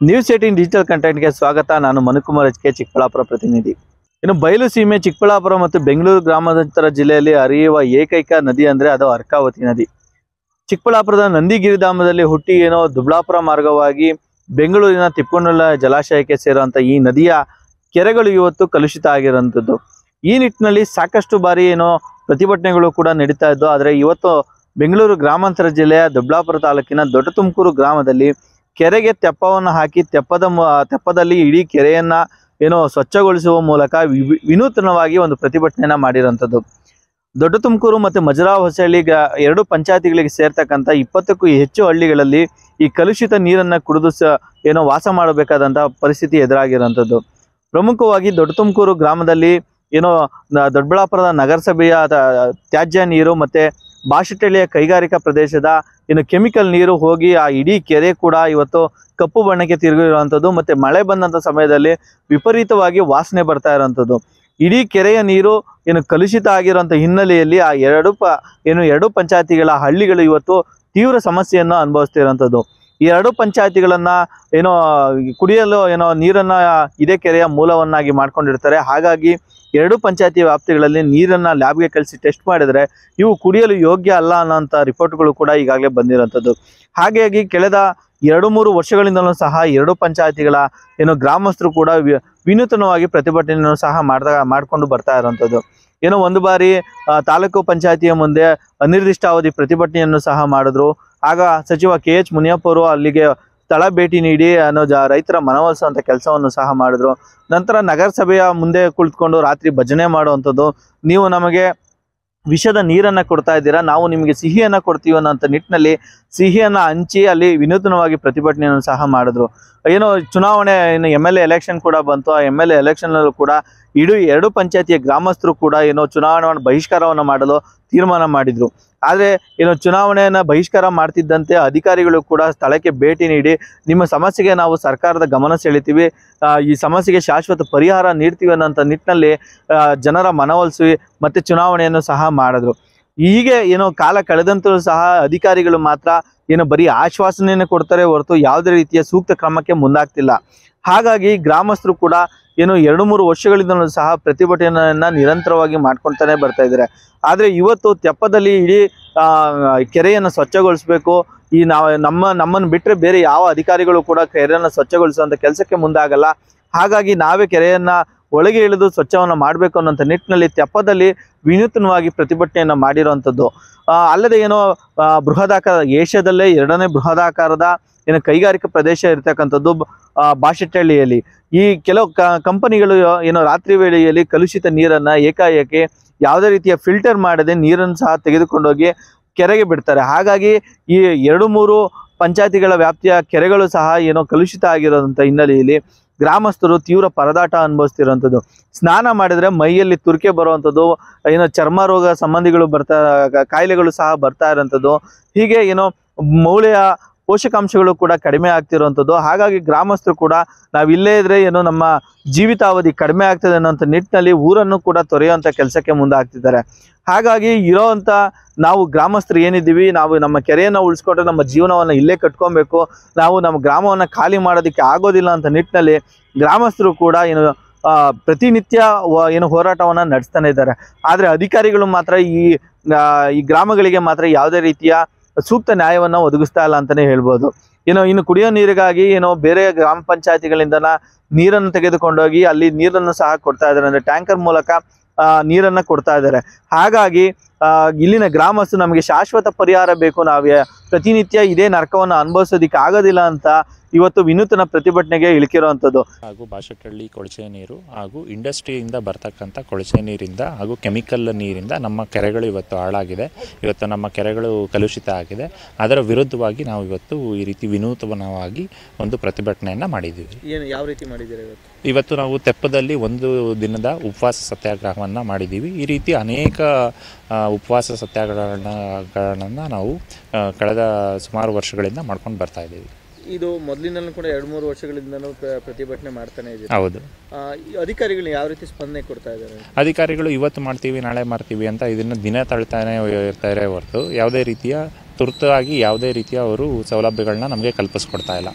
News eighteen digital ಕಂಟೆಂಟ್ಗೆ ಸ್ವಾಗತ. ನಾನು Manukumar H K Chikkaballapur ಪ್ರತಿನಿಧಿ. ಇನ್ನು ಬಯಲು ಸೀಮೆ ಚಿಕ್ಕಬಳ್ಳಾಪುರ ಮತ್ತು ಬೆಂಗಳೂರು ಗ್ರಾಮಾಂತರ ಜಿಲ್ಲೆಯಲ್ಲಿ ಹರಿಯುವ ಏಕೈಕ ನದಿ ಅಂದರೆ ಅದು ಅರ್ಕಾವತಿ ನದಿ. ಚಿಕ್ಕಬಳ್ಳಾಪುರದ ನಂದಿಗಿರಿಧಾಮದಲ್ಲಿ ಹುಟ್ಟಿ ಏನೋ ದುಬ್ಳಾಪುರ ಮಾರ್ಗವಾಗಿ ಬೆಂಗಳೂರಿನ ತಿಪ್ಪನೂಲ ಜಲಾಶಯಕ್ಕೆ ಸೇರುವಂಥ ಈ ನದಿಯ ಕೆರೆಗಳು ಇವತ್ತು ಕಲುಷಿತ ಆಗಿರುವಂಥದ್ದು ಈ ನಿಟ್ಟಿನಲ್ಲಿ ಸಾಕಷ್ಟು ಬಾರಿ ಏನೋ ಪ್ರತಿಭಟನೆಗಳು ಕೂಡ ನಡೀತಾ ಇದ್ದು, ಆದರೆ ಇವತ್ತು ಬೆಂಗಳೂರು ಗ್ರಾಮಾಂತರ ಜಿಲ್ಲೆಯ ದೊಡ್ಡಾಪುರ ತಾಲೂಕಿನ ದೊಡ್ಡ ತುಮಕೂರು ಗ್ರಾಮದಲ್ಲಿ ಕೆರೆಗೆ ತೆಪ್ಪವನ್ನು ಹಾಕಿ ತೆಪ್ಪದ ತೆಪ್ಪದಲ್ಲಿ ಇಡೀ ಕೆರೆಯನ್ನ ಏನೋ ಸ್ವಚ್ಛಗೊಳಿಸುವ ಮೂಲಕ ವಿನೂತನವಾಗಿ ಒಂದು ಪ್ರತಿಭಟನೆಯನ್ನ ಮಾಡಿರೋಂಥದ್ದು ದೊಡ್ಡ ತುಮಕೂರು ಮತ್ತು ಮಜರಾ ಹೊಸಳ್ಳಿ ಎರಡು ಪಂಚಾಯತಿಗಳಿಗೆ ಸೇರ್ತಕ್ಕಂಥ ಇಪ್ಪತ್ತಕ್ಕೂ ಹೆಚ್ಚು ಹಳ್ಳಿಗಳಲ್ಲಿ ಈ ಕಲುಷಿತ ನೀರನ್ನ ಕುಡಿದು ಏನೋ ವಾಸ ಮಾಡಬೇಕಾದಂಥ ಪರಿಸ್ಥಿತಿ ಎದುರಾಗಿರೋಂಥದ್ದು ಪ್ರಮುಖವಾಗಿ ದೊಡ್ಡ ತುಮಕೂರು ಗ್ರಾಮದಲ್ಲಿ ಏನೋ ದೊಡ್ಡಬಳ್ಳಾಪುರದ ನಗರಸಭೆಯ ತ್ಯಾಜ್ಯ ನೀರು ಮತ್ತೆ ಬಾಶೆಟ್ಟಳ್ಳಿಯ ಕೈಗಾರಿಕಾ ಪ್ರದೇಶದ ಇನ್ನು ಕೆಮಿಕಲ್ ನೀರು ಹೋಗಿ ಆ ಇಡೀ ಕೆರೆ ಕೂಡ ಇವತ್ತು ಕಪ್ಪು ಬಣ್ಣಕ್ಕೆ ತಿರುಗಿರುವಂಥದ್ದು ಮತ್ತೆ ಮಳೆ ಬಂದಂಥ ಸಮಯದಲ್ಲಿ ವಿಪರೀತವಾಗಿ ವಾಸನೆ ಬರ್ತಾ ಇರುವಂಥದ್ದು. ಇಡೀ ಕೆರೆಯ ನೀರು ಏನು ಕಲುಷಿತ ಆಗಿರುವಂಥ ಹಿನ್ನೆಲೆಯಲ್ಲಿ ಆ ಎರಡು ಏನು ಎರಡು ಪಂಚಾಯತಿಗಳ ಹಳ್ಳಿಗಳು ಇವತ್ತು ತೀವ್ರ ಸಮಸ್ಯೆಯನ್ನು ಅನುಭವಿಸ್ತಿರುವಂಥದ್ದು ಈ ಎರಡು ಪಂಚಾಯತಿಗಳನ್ನ ಏನೋ, ಕುಡಿಯಲು ಏನೋ ನೀರನ್ನ ಇದೇ ಕೆರೆಯ ಮೂಲವನ್ನಾಗಿ ಮಾಡ್ಕೊಂಡಿರ್ತಾರೆ. ಹಾಗಾಗಿ ಎರಡು ಪಂಚಾಯತಿ ವ್ಯಾಪ್ತಿಗಳಲ್ಲಿ ನೀರನ್ನ ಲ್ಯಾಬ್ಗೆ ಕಳಿಸಿ ಟೆಸ್ಟ್ ಮಾಡಿದ್ರೆ ಇವು ಕುಡಿಯಲು ಯೋಗ್ಯ ಅಲ್ಲ ಅನ್ನೋಂಥ ರಿಪೋರ್ಟ್ಗಳು ಕೂಡ ಈಗಾಗಲೇ ಬಂದಿರುವಂಥದ್ದು ಹಾಗಾಗಿ ಕಳೆದ ಎರಡು ಮೂರು ವರ್ಷಗಳಿಂದಲೂ ಸಹ ಎರಡು ಪಂಚಾಯತಿಗಳ ಏನೋ ಗ್ರಾಮಸ್ಥರು ಕೂಡ ವಿನೂತನವಾಗಿ ಪ್ರತಿಭಟನೆಯನ್ನು ಸಹ ಮಾಡ್ತಾ, ಮಾಡ್ಕೊಂಡು ಬರ್ತಾ ಇರುವಂಥದ್ದು ಏನೋ ಒಂದು ಬಾರಿ ತಾಲೂಕು ಪಂಚಾಯತಿಯ ಮುಂದೆ ಅನಿರ್ದಿಷ್ಟಾವಧಿ ಪ್ರತಿಭಟನೆಯನ್ನು ಸಹ ಮಾಡಿದ್ರು. ಆಗ ಸಚಿವ ಕೆ ಎಚ್ ಮುನಿಯಪ್ಪ ಅವರು ಅಲ್ಲಿಗೆ ಸ್ಥಳ ಭೇಟಿ ನೀಡಿ ಅನ್ನೋ ಜ ರೈತರ ಮನವೊಲಿಸುವಂಥ ಕೆಲಸವನ್ನು ಸಹ ಮಾಡಿದ್ರು. ನಂತರ ನಗರಸಭೆಯ ಮುಂದೆ ಕುಳಿತುಕೊಂಡು ರಾತ್ರಿ ಭಜನೆ ಮಾಡುವಂಥದ್ದು. ನೀವು ನಮಗೆ ವಿಷದ ನೀರನ್ನು ಕೊಡ್ತಾ ಇದ್ದೀರಾ, ನಾವು ನಿಮಗೆ ಸಿಹಿಯನ್ನು ಕೊಡ್ತೀವಿ ಅನ್ನೋಂಥ ನಿಟ್ಟಿನಲ್ಲಿ ಸಿಹಿಯನ್ನು ಹಂಚಿ ಅಲ್ಲಿ ವಿನೂತನವಾಗಿ ಪ್ರತಿಭಟನೆಯನ್ನು ಸಹ ಮಾಡಿದ್ರು. ಏನೋ ಚುನಾವಣೆ ಏನು ಎಂ ಎಲ್ ಎ ಎಲೆಕ್ಷನ್ ಕೂಡ ಬಂತು. ಆ ಎಂ ಎಲ್ ಎ ಎಲೆಕ್ಷನ್ನಲ್ಲೂ ಕೂಡ ಇಡೀ ಎರಡು ಪಂಚಾಯತಿಯ ಗ್ರಾಮಸ್ಥರು ಕೂಡ ಏನೋ ಚುನಾವಣೆಯನ್ನು ಬಹಿಷ್ಕಾರವನ್ನು ಮಾಡಲು ತೀರ್ಮಾನ ಮಾಡಿದ್ರು. ಆದರೆ ಏನೋ ಚುನಾವಣೆಯನ್ನು ಬಹಿಷ್ಕಾರ ಮಾಡ್ತಿದ್ದಂತೆ ಅಧಿಕಾರಿಗಳು ಕೂಡ ಸ್ಥಳಕ್ಕೆ ಭೇಟಿ ನೀಡಿ ನಿಮ್ಮ ಸಮಸ್ಯೆಗೆ ನಾವು ಸರ್ಕಾರದ ಗಮನ ಸೆಳಿತೀವಿ. ಈ ಸಮಸ್ಯೆಗೆ ಶಾಶ್ವತ ಪರಿಹಾರ ನೀಡ್ತೀವಿ ಅನ್ನೋಂಥ ನಿಟ್ಟಿನಲ್ಲಿ ಜನರ ಮನವೊಲಿಸಿ ಮತ್ತೆ ಚುನಾವಣೆಯನ್ನು ಸಹ ಮಾಡಿದ್ರು. ಹೀಗೆ ಏನೋ ಕಾಲ ಕಳೆದಂತೂ ಸಹ ಅಧಿಕಾರಿಗಳು ಮಾತ್ರ ಏನೋ ಬರೀ ಆಶ್ವಾಸನೆಯನ್ನು ಕೊಡ್ತಾರೆ ಹೊರತು ಯಾವುದೇ ರೀತಿಯ ಸೂಕ್ತ ಕ್ರಮಕ್ಕೆ ಮುಂದಾಗ್ತಿಲ್ಲ. ಹಾಗಾಗಿ ಗ್ರಾಮಸ್ಥರು ಕೂಡ ಏನು ಎರಡು ಮೂರು ವರ್ಷಗಳಿಂದ ಸಹ ಪ್ರತಿಭಟನೆಯನ್ನ ನಿರಂತರವಾಗಿ ಮಾಡ್ಕೊಳ್ತಾನೆ ಬರ್ತಾ ಇದ್ದಾರೆ. ಆದರೆ ಇವತ್ತು ತೆಪ್ಪದಲ್ಲಿ ಇಡೀ ಕೆರೆಯನ್ನು ಸ್ವಚ್ಛಗೊಳಿಸಬೇಕು. ಈ ನಾವು, ನಮ್ಮ ನಮ್ಮನ್ನು ಬಿಟ್ಟರೆ ಬೇರೆ ಯಾವ ಅಧಿಕಾರಿಗಳು ಕೂಡ ಕೆರೆಯನ್ನು ಸ್ವಚ್ಛಗೊಳಿಸುವಂಥ ಕೆಲಸಕ್ಕೆ ಮುಂದಾಗಲ್ಲ. ಹಾಗಾಗಿ ನಾವೇ ಕೆರೆಯನ್ನ ಒಳಗೆ ಇಳಿದು ಸ್ವಚ್ಛವನ್ನು ಮಾಡಬೇಕು ಅನ್ನೋಂಥ ನಿಟ್ಟಿನಲ್ಲಿ ತೆಪ್ಪದಲ್ಲಿ ವಿನೂತನವಾಗಿ ಪ್ರತಿಭಟನೆಯನ್ನು ಮಾಡಿರುವಂಥದ್ದು. ಅಲ್ಲದೆ ಏನೋ ಬೃಹದಾಕಾರ, ಏಷ್ಯಾದಲ್ಲೇ ಎರಡನೇ ಬೃಹದಾಕಾರದ ಏನು ಕೈಗಾರಿಕಾ ಪ್ರದೇಶ ಇರತಕ್ಕಂಥದ್ದು ಬಾಶೆಟ್ಟಹಳ್ಳಿಯಲ್ಲಿ ಈ ಕೆಲವು ಕಂಪನಿಗಳು ಏನೋ ರಾತ್ರಿ ವೇಳೆಯಲ್ಲಿ ಕಲುಷಿತ ನೀರನ್ನು ಏಕಾಏಕಿ ಯಾವುದೇ ರೀತಿಯ ಫಿಲ್ಟರ್ ಮಾಡದೆ ನೀರನ್ನು ಸಹ ತೆಗೆದುಕೊಂಡೋಗಿ ಕೆರೆಗೆ ಬಿಡ್ತಾರೆ. ಹಾಗಾಗಿ ಈ ಎರಡು ಮೂರು ಪಂಚಾಯತಿಗಳ ವ್ಯಾಪ್ತಿಯ ಕೆರೆಗಳು ಸಹ ಏನೋ ಕಲುಷಿತ ಆಗಿರೋದಂಥ ಹಿನ್ನೆಲೆಯಲ್ಲಿ ಗ್ರಾಮಸ್ಥರು ತೀವ್ರ ಪರದಾಟ ಅನುಭವಿಸ್ತಿರುವಂಥದ್ದು. ಸ್ನಾನ ಮಾಡಿದ್ರೆ ಮೈಯಲ್ಲಿ ತುರಿಕೆ ಬರುವಂಥದ್ದು, ಏನೋ ಚರ್ಮ ರೋಗ ಸಂಬಂಧಿಗಳು ಬರ್ತಾ ಕಾಯಿಲೆಗಳು ಸಹ ಬರ್ತಾ ಇರೋಂಥದ್ದು ಹೀಗೆ ಏನೋ ಮೌಳೆಯ ಪೋಷಕಾಂಶಗಳು ಕೂಡ ಕಡಿಮೆ ಆಗ್ತಿರುವಂಥದ್ದು. ಹಾಗಾಗಿ ಗ್ರಾಮಸ್ಥರು ಕೂಡ ನಾವು ಇಲ್ಲೇ ಇದ್ರೆ ಏನು ನಮ್ಮ ಜೀವಿತಾವಧಿ ಕಡಿಮೆ ಆಗ್ತದೆ ಅನ್ನೋಂಥ ನಿಟ್ಟಿನಲ್ಲಿ ಊರನ್ನು ಕೂಡ ತೊರೆಯುವಂಥ ಕೆಲಸಕ್ಕೆ ಮುಂದಾಗ್ತಿದ್ದಾರೆ. ಹಾಗಾಗಿ ಇರೋವಂಥ ನಾವು ಗ್ರಾಮಸ್ಥರು ಏನಿದ್ದೀವಿ, ನಾವು ನಮ್ಮ ಕೆರೆಯನ್ನು ಉಳಿಸ್ಕೊಂಡ್ರೆ ನಮ್ಮ ಜೀವನವನ್ನು ಇಲ್ಲೇ ಕಟ್ಕೊಬೇಕು, ನಾವು ನಮ್ಮ ಗ್ರಾಮವನ್ನು ಖಾಲಿ ಮಾಡೋದಕ್ಕೆ ಆಗೋದಿಲ್ಲ ಅಂತ ನಿಟ್ಟಿನಲ್ಲಿ ಗ್ರಾಮಸ್ಥರು ಕೂಡ ಏನು ಪ್ರತಿನಿತ್ಯ ಏನು ಹೋರಾಟವನ್ನು ನಡೆಸ್ತಾನೆ ಇದ್ದಾರೆ. ಆದರೆ ಅಧಿಕಾರಿಗಳು ಮಾತ್ರ ಈ ಈ ಗ್ರಾಮಗಳಿಗೆ ಮಾತ್ರ ಯಾವುದೇ ರೀತಿಯ ಸೂಕ್ತ ನ್ಯಾಯವನ್ನು ಒದಗಿಸ್ತಾ ಇಲ್ಲ ಅಂತಾನೆ ಹೇಳ್ಬೋದು. ಏನೋ ಇನ್ನು ಕುಡಿಯೋ ನೀರಿಗಾಗಿ ಏನೋ ಬೇರೆ ಗ್ರಾಮ ಪಂಚಾಯತಿಗಳಿಂದನ ನೀರನ್ನು ತೆಗೆದುಕೊಂಡೋಗಿ ಅಲ್ಲಿ ನೀರನ್ನು ಸಹ ಕೊಡ್ತಾ ಇದ್ದಾರೆ. ಅಂದ್ರೆ ಟ್ಯಾಂಕರ್ ಮೂಲಕ ನೀರನ್ನ ಕೊಡ್ತಾ ಇದ್ದಾರೆ. ಹಾಗಾಗಿ ಇಲ್ಲಿನ ಗ್ರಾಮಸ್ಥರು ನಮಗೆ ಶಾಶ್ವತ ಪರಿಹಾರ ಬೇಕು. ನಾವು ಪ್ರತಿನಿತ್ಯ ಇದೇ ನರಕವನ್ನು ಅನುಭವಿಸೋದಿಕ್ಕೆ ಆಗೋದಿಲ್ಲ ಅಂತ ಇವತ್ತು ವಿನೂತನ ಪ್ರತಿಭಟನೆಗೆ ಇಳಿಕಿರುವಂಥದ್ದು. ಹಾಗೂ ಭಾಷೆಕಳ್ಳಿ ಕೊಳಚೆ ನೀರು ಹಾಗೂ ಇಂಡಸ್ಟ್ರಿಯಿಂದ ಬರ್ತಕ್ಕಂಥ ಕೊಳಚೆ ನೀರಿಂದ ಹಾಗೂ ಕೆಮಿಕಲ್ ನೀರಿಂದ ನಮ್ಮ ಕೆರೆಗಳು ಇವತ್ತು ಹಾಳಾಗಿದೆ. ಇವತ್ತು ನಮ್ಮ ಕೆರೆಗಳು ಕಲುಷಿತ ಆಗಿದೆ. ಅದರ ವಿರುದ್ಧವಾಗಿ ನಾವು ಇವತ್ತು ಈ ರೀತಿ ವಿನೂತನವಾಗಿ ಒಂದು ಪ್ರತಿಭಟನೆಯನ್ನು ಮಾಡಿದ್ದೀವಿ. ಏನು ಯಾವ ರೀತಿ ಮಾಡಿದ್ದೀರಾ ಇವತ್ತು? ಇವತ್ತು ನಾವು ತೆಪ್ಪದಲ್ಲಿ ಒಂದು ದಿನದ ಉಪವಾಸ ಸತ್ಯಾಗ್ರಹವನ್ನು ಮಾಡಿದ್ದೀವಿ. ಈ ರೀತಿ ಅನೇಕ ಉಪವಾಸ ಸತ್ಯಾಗ್ರಹಗಳನ್ನ ನಾವು ಕಳೆದ ಸುಮಾರು ವರ್ಷಗಳಿಂದ ಮಾಡ್ಕೊಂಡು ಬರ್ತಾ ಇದ್ದೀವಿ. ಇದು ಮೊದಲಿನಲ್ಲೂ ಕೂಡ ಎರಡು ಮೂರು ವರ್ಷಗಳಿಂದ ಪ್ರತಿಭಟನೆ ಮಾಡ್ತಾನೆ ಇದ್ದೀವಿ ಹೌದು. ಅಧಿಕಾರಿಗಳು ಯಾವ ರೀತಿ ಸ್ಪಂದನೆ ಕೊಡ್ತಾ ಇದ್ದಾರೆ? ಅಧಿಕಾರಿಗಳು ಇವತ್ತು ಮಾಡ್ತೀವಿ ನಾಳೆ ಮಾಡ್ತೀವಿ ಅಂತ ಇದನ್ನು ದಿನ ತಳ್ತಾನೆ ಇರ್ತಾರೆ ಹೊರತು ಯಾವುದೇ ರೀತಿಯ ತುರ್ತಾಗಿ ಯಾವುದೇ ರೀತಿಯ ಅವರು ಸೌಲಭ್ಯಗಳನ್ನ ನಮಗೆ ಕಲ್ಪಿಸ್ಕೊಡ್ತಾ ಇಲ್ಲ.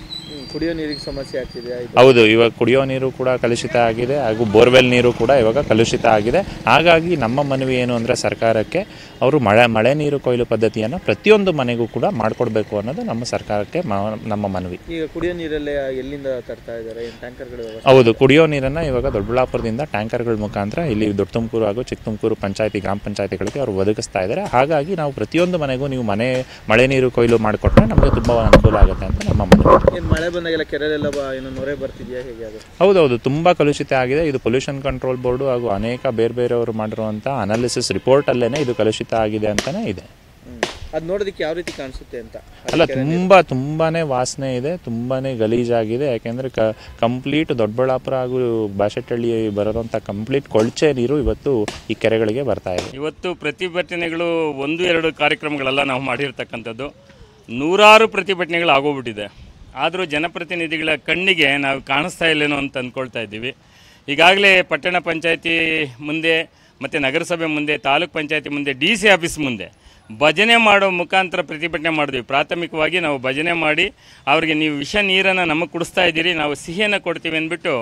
ಕುಡಿಯೋ ನೀರಿಗೆ ಸಮಸ್ಯೆ ಆಗ್ತಿದೆ ಹೌದು ಇವಾಗ ಕುಡಿಯೋ ನೀರು ಕೂಡ ಕಲುಷಿತ ಆಗಿದೆ ಹಾಗೂ ಬೋರ್ವೆಲ್ ನೀರು ಕೂಡ ಇವಾಗ ಕಲುಷಿತ ಆಗಿದೆ. ಹಾಗಾಗಿ ನಮ್ಮ ಮನವಿ ಏನು ಅಂದರೆ ಸರ್ಕಾರಕ್ಕೆ ಅವರು ಮಳೆ ಮಳೆ ನೀರು ಕೊಯ್ಲು ಪದ್ಧತಿಯನ್ನು ಪ್ರತಿಯೊಂದು ಮನೆಗೂ ಕೂಡ ಮಾಡಿಕೊಡ್ಬೇಕು ಅನ್ನೋದು ನಮ್ಮ ಸರ್ಕಾರಕ್ಕೆ ನಮ್ಮ ಮನವಿ. ಈಗ ಕುಡಿಯೋ ನೀರಲ್ಲೇ ಎಲ್ಲಿಂದ ತರ್ತಾ ಇದ್ದಾರೆ? ಟ್ಯಾಂಕರ್ಗಳು ಹೌದು ಕುಡಿಯೋ ನೀರನ್ನು ಇವಾಗ ದೊಡ್ಡಬಳ್ಳಾಪುರದಿಂದ ಟ್ಯಾಂಕರ್ಗಳ ಮುಖಾಂತರ ಇಲ್ಲಿ ದೊಡ್ಡ ತುಮಕೂರು ಹಾಗೂ ಚಿಕ್ಕ ತುಮಕೂರು ಪಂಚಾಯತಿ ಗ್ರಾಮ ಪಂಚಾಯತಿಗಳಿಗೆ ಅವರು ಒದಗಿಸ್ತಾ ಇದ್ದಾರೆ. ಹಾಗಾಗಿ ನಾವು ಪ್ರತಿಯೊಂದು ಮನೆಗೂ ನೀವು ಮನೆ ಮಳೆ ನೀರು ಕೊಯ್ಲು ಮಾಡಿಕೊಟ್ರೆ ನಮಗೆ ತುಂಬ ಅನುಕೂಲ ಆಗುತ್ತೆ ಅಂತ ನಮ್ಮ ಮನವಿ. ಮಳೆ ಬಂದಾಗೆಲ್ಲ ಕೆರೆಲೆಲ್ಲ ಏನೋ ಏನು ನೊರೆ ಬರ್ತಿದೆಯಾ ಹೇಗೆ ಅದು? ಹೌದೌದು ತುಂಬ ಕಲುಷಿತ ಆಗಿದೆ. ಇದು ಪೊಲ್ಯೂಷನ್ ಕಂಟ್ರೋಲ್ ಬೋರ್ಡು ಹಾಗೂ ಅನೇಕ ಬೇರೆ ಬೇರೆಯವರು ಮಾಡಿರುವಂಥ ಅನಾಲಿಸಿಸ್ ರಿಪೋರ್ಟಲ್ಲೇ ಇದು ಕಲುಷಿತ ಆಗಿದೆ ಅಂತಲೇ ಇದೆ. ಅದು ನೋಡೋದಕ್ಕೆ ಯಾವ ರೀತಿ ಕಾಣಿಸುತ್ತೆ ಅಂತ? ಅಲ್ಲ ತುಂಬ ತುಂಬಾನೇ ವಾಸನೆ ಇದೆ ತುಂಬಾನೇ ಗಲೀಜಾಗಿದೆ. ಯಾಕೆಂದರೆ ಕ ಕಂಪ್ಲೀಟ್ ದೊಡ್ಡಬಳ್ಳಾಪುರ ಹಾಗೂ ಬಾಶೆಟ್ಟಳ್ಳಿ ಬರೋಂಥ ಕಂಪ್ಲೀಟ್ ಕೊಳಚೆ ನೀರು ಇವತ್ತು ಈ ಕೆರೆಗಳಿಗೆ ಬರ್ತಾ ಇದೆ. ಇವತ್ತು ಪ್ರತಿಭಟನೆಗಳು ಒಂದು ಎರಡು ಕಾರ್ಯಕ್ರಮಗಳೆಲ್ಲ ನಾವು ಮಾಡಿರ್ತಕ್ಕಂಥದ್ದು. ನೂರಾರು ಪ್ರತಿಭಟನೆಗಳು ಆಗೋಗ್ಬಿಟ್ಟಿದೆ. ಆದರೂ ಜನಪ್ರತಿನಿಧಿಗಳ ಕಣ್ಣಿಗೆ ನಾವು ಕಾಣಿಸ್ತಾ ಇಲ್ಲೇನೋ ಅಂತ ಅಂದ್ಕೊಳ್ತಾ ಇದ್ದೀವಿ. ಈಗಾಗಲೇ ಪಟ್ಟಣ ಪಂಚಾಯತಿ ಮುಂದೆ ಮತ್ತು ನಗರಸಭೆ ಮುಂದೆ, ತಾಲೂಕು ಪಂಚಾಯತಿ ಮುಂದೆ, ಡಿ ಸಿ ಆಫೀಸ್ ಮುಂದೆ ಭಜನೆ ಮಾಡೋ ಮುಖಾಂತರ ಪ್ರತಿಭಟನೆ ಮಾಡಿದ್ವಿ. ಪ್ರಾಥಮಿಕವಾಗಿ ನಾವು ಭಜನೆ ಮಾಡಿ ಅವರಿಗೆ ನೀವು ವಿಷ ನೀರನ್ನು ನಮಗೆ ಕುಡಿಸ್ತಾ ಇದ್ದೀರಿ, ನಾವು ಸಿಹಿಯನ್ನು ಕೊಡ್ತೀವಿ ಅಂದ್ಬಿಟ್ಟು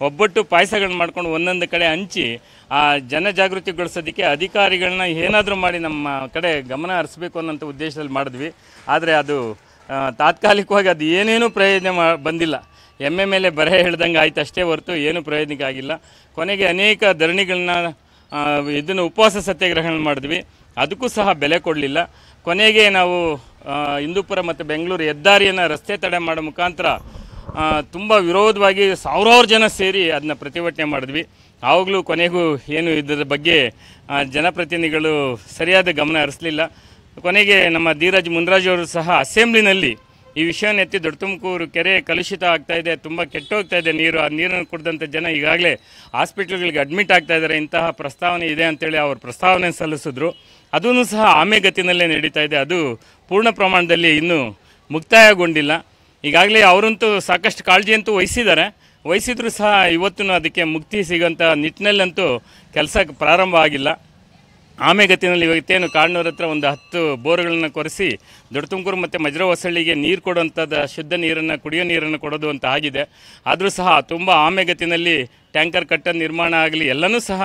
ಒಬ್ಬಟ್ಟು ಪಾಯಸಗಳನ್ನ ಮಾಡ್ಕೊಂಡು ಒಂದೊಂದು ಕಡೆ ಹಂಚಿ ಆ ಜನಜಾಗೃತಿಗೊಳಿಸೋದಕ್ಕೆ ಅಧಿಕಾರಿಗಳನ್ನ ಏನಾದರೂ ಮಾಡಿ ನಮ್ಮ ಕಡೆ ಗಮನ ಹರಿಸ್ಬೇಕು ಅನ್ನೋಂಥ ಉದ್ದೇಶದಲ್ಲಿ ಮಾಡಿದ್ವಿ. ಆದರೆ ಅದು ತಾತ್ಕಾಲಿಕವಾಗಿ ಅದು ಏನೇನೂ ಪ್ರಯೋಜನ ಮಾ ಬಂದಿಲ್ಲ. ಎಮ್ಮೆ ಮೇಲೆ ಬರೆ ಹೇಳ್ದಂಗೆ ಆಯ್ತು ಅಷ್ಟೇ ಹೊರತು ಏನು ಪ್ರಯೋಜನಕ್ಕೆ ಆಗಿಲ್ಲ. ಕೊನೆಗೆ ಅನೇಕ ಧರಣಿಗಳನ್ನ ಇದನ್ನು ಉಪವಾಸ ಸತ್ಯಾಗ್ರಹಣ ಮಾಡಿದ್ವಿ. ಅದಕ್ಕೂ ಸಹ ಬೆಲೆ ಕೊಡಲಿಲ್ಲ. ಕೊನೆಗೆ ನಾವು ಹಿಂದೂಪುರ ಮತ್ತು ಬೆಂಗಳೂರು ಹೆದ್ದಾರಿಯನ್ನು ರಸ್ತೆ ತಡೆ ಮಾಡೋ ಮುಖಾಂತರ ತುಂಬ ವಿರೋಧವಾಗಿ ಸಾವಿರಾರು ಜನ ಸೇರಿ ಅದನ್ನ ಪ್ರತಿಭಟನೆ ಮಾಡಿದ್ವಿ. ಆವಾಗಲೂ ಕೊನೆಗೂ ಏನು ಇದರ ಬಗ್ಗೆ ಜನಪ್ರತಿನಿಧಿಗಳು ಸರಿಯಾದ ಗಮನ ಹರಿಸಲಿಲ್ಲ. ಕೊನೆಗೆ ನಮ್ಮ ಧೀರಜ್ ಮುನ್ರಾಜ್ ಅವರು ಸಹ ಅಸೆಂಬ್ಲಿನಲ್ಲಿ ಈ ವಿಷಯವನ್ನು ಎತ್ತಿ ದೊಡ್ಡ ತುಮಕೂರು ಕೆರೆ ಕಲುಷಿತ ಆಗ್ತಾ ಇದೆ, ತುಂಬ ಕೆಟ್ಟೋಗ್ತಾ ಇದೆ ನೀರು. ಆ ನೀರನ್ನು ಕುಡಿದಂಥ ಜನ ಈಗಾಗಲೇ ಹಾಸ್ಪಿಟ್ಲ್ಗಳಿಗೆ ಅಡ್ಮಿಟ್ ಆಗ್ತಾ ಇದ್ದಾರೆ. ಇಂತಹ ಪ್ರಸ್ತಾವನೆ ಇದೆ ಅಂತೇಳಿ ಅವರು ಪ್ರಸ್ತಾವನೆ ಸಲ್ಲಿಸಿದ್ರು. ಅದೂ ಸಹ ಆಮೆಗತಿನಲ್ಲೇ ನಡೀತಾ ಇದೆ. ಅದು ಪೂರ್ಣ ಪ್ರಮಾಣದಲ್ಲಿ ಇನ್ನೂ ಮುಕ್ತಾಯಗೊಂಡಿಲ್ಲ. ಈಗಾಗಲೇ ಅವರಂತೂ ಸಾಕಷ್ಟು ಕಾಳಜಿಯಂತೂ ವಹಿಸಿದ್ದಾರೆ. ವಹಿಸಿದ್ರೂ ಸಹ ಇವತ್ತು ಅದಕ್ಕೆ ಮುಕ್ತಿ ಸಿಗೋಂಥ ನಿಟ್ಟಿನಲ್ಲಂತೂ ಕೆಲಸ ಪ್ರಾರಂಭ ಆಗಿಲ್ಲ. ಆಮೆಗತಿನಲ್ಲಿ ಇವತ್ತೇನು ಕಾಡ್ನೂರ ಹತ್ರ ಒಂದು ಹತ್ತು ಬೋರ್ಗಳನ್ನು ಕೊರೆಸಿ, ದೊಡ್ಡ ತುಮಕೂರು ಮತ್ತು ಮಜ್ರ ಹೊಸಳ್ಳಿಗೆ ನೀರು ಕೊಡುವಂಥದ್ದು ಶುದ್ಧ ನೀರನ್ನು, ಕುಡಿಯೋ ನೀರನ್ನು ಕೊಡೋದು ಅಂತ ಆಗಿದೆ. ಆದರೂ ಸಹ ತುಂಬ ಆಮೆಗತಿನಲ್ಲಿ ಟ್ಯಾಂಕರ್ ಕಟ್ಟ ನಿರ್ಮಾಣ ಆಗಲಿ ಎಲ್ಲನೂ ಸಹ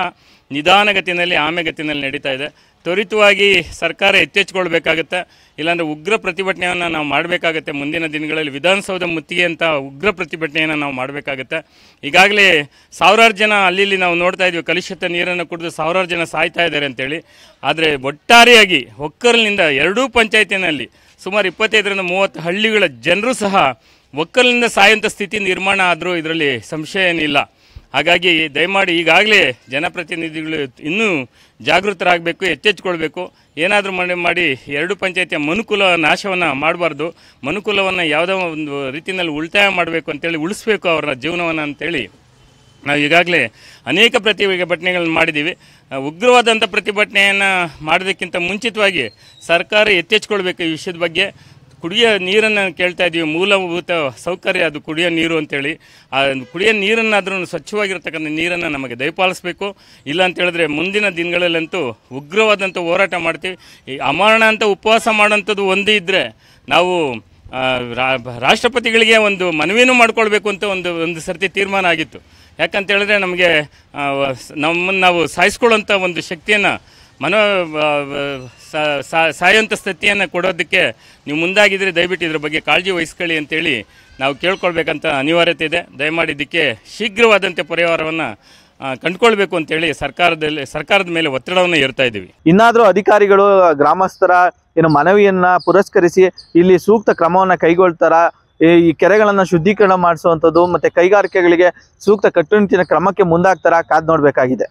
ನಿಧಾನಗತಿನಲ್ಲಿ ಆಮೆಗತಿನಲ್ಲಿ ನಡೀತಾ ಇದೆ. ತ್ವರಿತವಾಗಿ ಸರ್ಕಾರ ಎಚ್ಚೆಚ್ಕೊಳ್ಬೇಕಾಗತ್ತೆ ಇಲ್ಲಾಂದರೆ ಉಗ್ರ ಪ್ರತಿಭಟನೆಯನ್ನು ನಾವು ಮಾಡಬೇಕಾಗತ್ತೆ ಮುಂದಿನ ದಿನಗಳಲ್ಲಿ. ವಿಧಾನಸೌಧ ಮುತ್ತಿಗೆ ಅಂತ ಉಗ್ರ ಪ್ರತಿಭಟನೆಯನ್ನು ನಾವು ಮಾಡಬೇಕಾಗತ್ತೆ. ಈಗಾಗಲೇ ಸಾವಿರಾರು ಜನ ಅಲ್ಲಿ ನಾವು ನೋಡ್ತಾ ಇದ್ವಿ, ಕಲುಷಿತ ನೀರನ್ನು ಕುಡಿದು ಸಾವಿರಾರು ಜನ ಸಾಯ್ತಾ ಇದ್ದಾರೆ ಅಂತೇಳಿ. ಆದರೆ ಒಟ್ಟಾರೆಯಾಗಿ ಒಕ್ಕಲಿನಿಂದ ಎರಡೂ ಪಂಚಾಯತಿನಲ್ಲಿ ಸುಮಾರು ಇಪ್ಪತ್ತೈದರಿಂದ ಮೂವತ್ತು ಹಳ್ಳಿಗಳ ಜನರು ಸಹ ಒಕ್ಕಲಿನಿಂದ ಸಾಯುವಂಥ ಸ್ಥಿತಿ ನಿರ್ಮಾಣ ಆದರೂ ಇದರಲ್ಲಿ ಸಂಶಯ ಏನಿಲ್ಲ. ಹಾಗಾಗಿ ದಯಮಾಡಿ ಈಗಾಗಲೇ ಜನಪ್ರತಿನಿಧಿಗಳು ಇನ್ನೂ ಜಾಗೃತರಾಗಬೇಕು ಎಚ್ಚೆಚ್ಕೊಳ್ಬೇಕು ಏನಾದರೂ ಮಾಡಿ ಮಾಡಿ ಎರಡು ಪಂಚಾಯತಿಯ ಮನುಕುಲ ನಾಶವನ್ನು ಮಾಡಬಾರ್ದು. ಮನುಕುಲವನ್ನು ಯಾವುದೋ ಒಂದು ರೀತಿಯಲ್ಲಿ ಉಳಿತಾಯ ಮಾಡಬೇಕು ಅಂತೇಳಿ ಉಳಿಸ್ಬೇಕು ಅವರ ಜೀವನವನ್ನು ಅಂತೇಳಿ ನಾವು ಈಗಾಗಲೇ ಅನೇಕ ಪ್ರತಿಭಟನೆಗಳನ್ನು ಮಾಡಿದ್ದೀವಿ. ಉಗ್ರವಾದಂಥ ಪ್ರತಿಭಟನೆಯನ್ನು ಮಾಡೋದಕ್ಕಿಂತ ಮುಂಚಿತವಾಗಿ ಸರ್ಕಾರ ಎತ್ತೆಚ್ಚಿಕೊಳ್ಬೇಕು ಈ ವಿಷಯದ ಬಗ್ಗೆ. ಕುಡಿಯೋ ನೀರನ್ನು ಕೇಳ್ತಾ ಇದ್ದೀವಿ ಮೂಲಭೂತ ಸೌಕರ್ಯ ಅದು ಕುಡಿಯೋ ನೀರು ಅಂತೇಳಿ. ಆ ಕುಡಿಯೋ ನೀರನ್ನಾದ್ರೂ ಸ್ವಚ್ಛವಾಗಿರ್ತಕ್ಕಂಥ ನೀರನ್ನು ನಮಗೆ ದಯಪಾಲಿಸಬೇಕು. ಇಲ್ಲ ಅಂತ ಹೇಳಿದ್ರೆ ಮುಂದಿನ ದಿನಗಳಲ್ಲಂತೂ ಉಗ್ರವಾದಂಥ ಹೋರಾಟ ಮಾಡ್ತೀವಿ. ಈ ಅಮರಣ ಅಂತ ಉಪವಾಸ ಮಾಡೋಂಥದ್ದು ಒಂದೇ ಇದ್ದರೆ ನಾವು ರಾಷ್ಟ್ರಪತಿಗಳಿಗೆ ಒಂದು ಮನವಿನೂ ಮಾಡ್ಕೊಳ್ಬೇಕು ಅಂತ ಒಂದು ಒಂದು ಸರ್ತಿ ತೀರ್ಮಾನ ಆಗಿತ್ತು. ಯಾಕಂತ ಹೇಳಿದ್ರೆ ನಮಗೆ ನಮ್ಮನ್ನು ನಾವು ಸಾಯಿಸ್ಕೊಳ್ಳೋಂಥ ಒಂದು ಶಕ್ತಿಯನ್ನು ಮನೋ ಸಾಯಂತ ಸ್ಥಿತಿಯನ್ನು ಕೊಡೋದಕ್ಕೆ ನೀವು ಮುಂದಾಗಿದ್ದರೆ ದಯವಿಟ್ಟು ಇದ್ರ ಬಗ್ಗೆ ಕಾಳಜಿ ವಹಿಸ್ಕೊಳ್ಳಿ ಅಂತೇಳಿ ನಾವು ಕೇಳ್ಕೊಳ್ಬೇಕಂತ ಅನಿವಾರ್ಯತೆ ಇದೆ. ದಯಮಾಡಿ ಇದಕ್ಕೆ ಶೀಘ್ರವಾದಂಥ ಪರಿಹಾರವನ್ನು ಕಂಡುಕೊಳ್ಬೇಕು ಅಂತೇಳಿ ಸರ್ಕಾರದಲ್ಲಿ, ಸರ್ಕಾರದ ಮೇಲೆ ಒತ್ತಡವನ್ನು ಹೇರ್ತಾ ಇದ್ದೀವಿ. ಇನ್ನಾದರೂ ಅಧಿಕಾರಿಗಳು, ಗ್ರಾಮಸ್ಥರ ಏನು ಮನವಿಯನ್ನು ಪುರಸ್ಕರಿಸಿ ಇಲ್ಲಿ ಸೂಕ್ತ ಕ್ರಮವನ್ನು ಕೈಗೊಳ್ತಾರ? ಈ ಕೆರೆಗಳನ್ನ ಶುದ್ಧೀಕರಣ ಮಾಡಿಸುವಂಥದ್ದು ಮತ್ತು ಕೈಗಾರಿಕೆಗಳಿಗೆ ಸೂಕ್ತ ಕಟ್ಟುನಿಟ್ಟಿನ ಕ್ರಮಕ್ಕೆ ಮುಂದಾಗ್ತಾರ? ಕಾದು ನೋಡ್ಬೇಕಾಗಿದೆ.